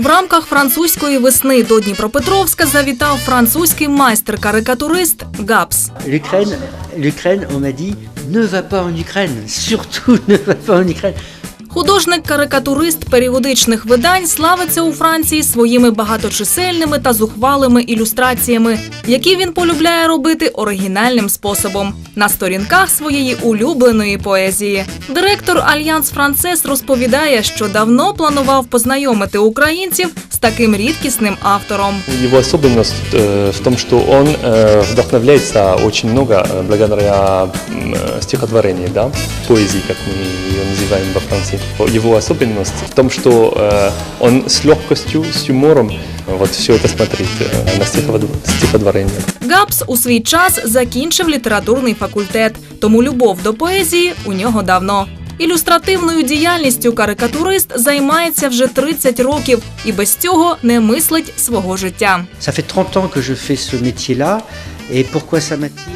В рамках французької весни до Дніпропетровська завітав французький майстер-карикатурист Гапс. L'Ukraine, l'Ukraine, on m'a dit, ne va pas en Ukraine, surtout ne va pas en. Художник-карикатурист періодичних видань славиться у Франції своїми багаточисельними та зухвалими ілюстраціями, які він полюбляє робити оригінальним способом на сторінках своєї улюбленої поезії. Директор Альянс Францес розповідає, що давно планував познайомити українців з таким рідкісним автором. Его особенность э, в том, что он э, вдохновляется очень много э, благодаря м, э, стихотворению, да, поэзии, как мы ее называем во Франции. Его особенность в том, что э, он с легкостью, с юмором э, вот все это смотрит э, на стихотвор- стихотворение. Гапс у свій час закінчив літературний факультет, тому любов до поезії у нього давно. Ілюстративною діяльністю карикатурист займається вже 30 років і без цього не мислить свого життя. Ça fait 30 ans que je fais ce métier-là.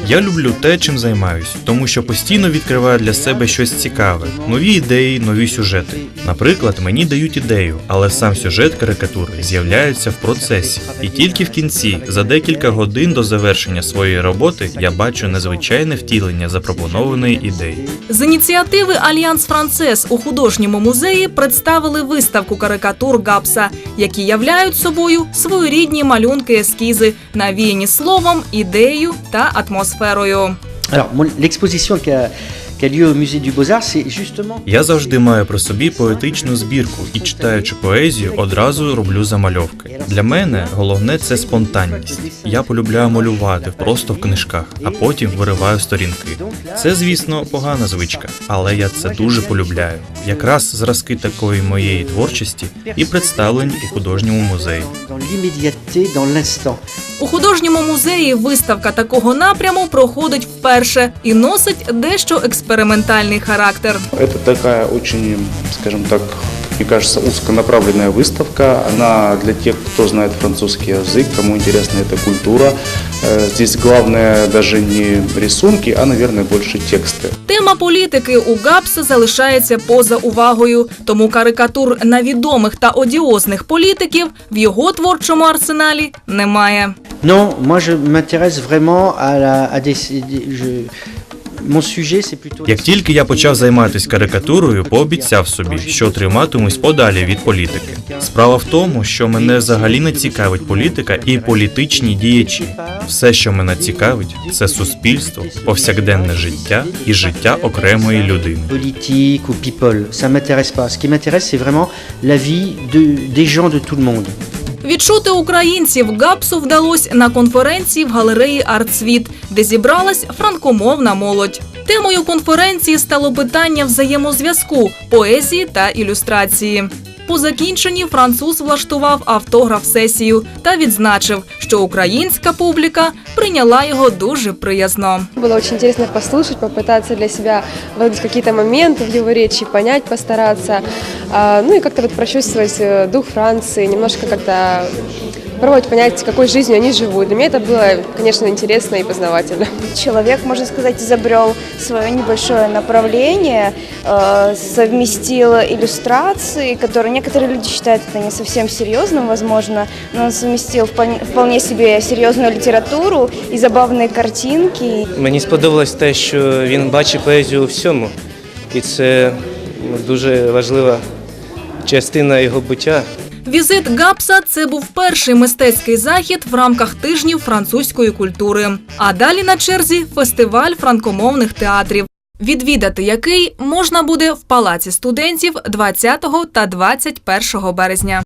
Я люблю те, чим займаюсь, тому що постійно відкриваю для себе щось цікаве, нові ідеї, нові сюжети. Наприклад, мені дають ідею, але сам сюжет карикатури з'являється в процесі. І тільки в кінці, за декілька годин до завершення своєї роботи, я бачу незвичайне втілення запропонованої ідеї. З ініціативи Альянс Францес у художньому музеї представили виставку карикатур Гапса, які являють собою своєрідні малюнки-ескізи, навіяні словом, ідеєю та атмосферою. L'exposition justement. Я завжди маю при собі поетичну збірку і, читаючи поезію, одразу роблю замальовки. Для мене головне це спонтанність. Я полюбляю малювати просто в книжках, а потім вириваю сторінки. Це, звісно, погана звичка, але я це дуже полюбляю. Якраз зразки такої моєї творчості і представлені у художньому музеї. Dans l'immédiateté, dans l'instant. У художньому музеї виставка такого напряму проходить вперше і носить дещо експериментальний характер. Это такая очень, скажем так, мне кажется, узконаправленная выставка. Она для тех, кто знает французский язык, кому интересна эта культура. Э, Здесь главное даже не рисунки, а, наверное, больше тексты. Тема політики у Гапса залишається поза увагою, тому карикатур на відомих та одіозних політиків в його творчому арсеналі немає. Non, moi je m'intéresse vraiment à, la, à des. des- je-. Як тільки я почав займатися карикатурою, пообіцяв собі, що триматимусь подалі від політики. Справа в тому, що мене взагалі не цікавить політика і політичні діячі. Все, що мене цікавить, це суспільство, повсякденне життя і життя окремої людини. ou people, ça m'intéresse pas. Ce qui m'intéresse, c'est vraiment la vie de, des gens de tout le monde. Відчути українців Гапсу вдалося на конференції в галереї Артсвіт, де зібралась франкомовна молодь. Темою конференції стало питання взаємозв'язку поезії та ілюстрації. По закінченні француз влаштував автограф-сесію та відзначив, що українська публіка прийняла його дуже приязно. Было очень интересно послушать, попытаться для себя выдать какие-то моменты в его речи, понять, постараться. А, Ну и как-то вот прочувствовать э, дух Франции, немножко как-то попробовать понять, какой жизнью они живут. Для меня это было, конечно, интересно и познавательно. Человек, можно сказать, изобрел свое небольшое направление, э, совместил иллюстрации, которые некоторые люди считают это не совсем серьезным, возможно, но он совместил вполне, вполне себе серьезную литературу и забавные картинки. Мені сподобалось те, що він бачить поезію у всьому, і це ну, дуже важлива частина його буття. Візит Гапса це був перший мистецький захід в рамках тижнів французької культури. А далі на черзі фестиваль франкомовних театрів, відвідати який можна буде в палаці студентів 20 та 21 березня.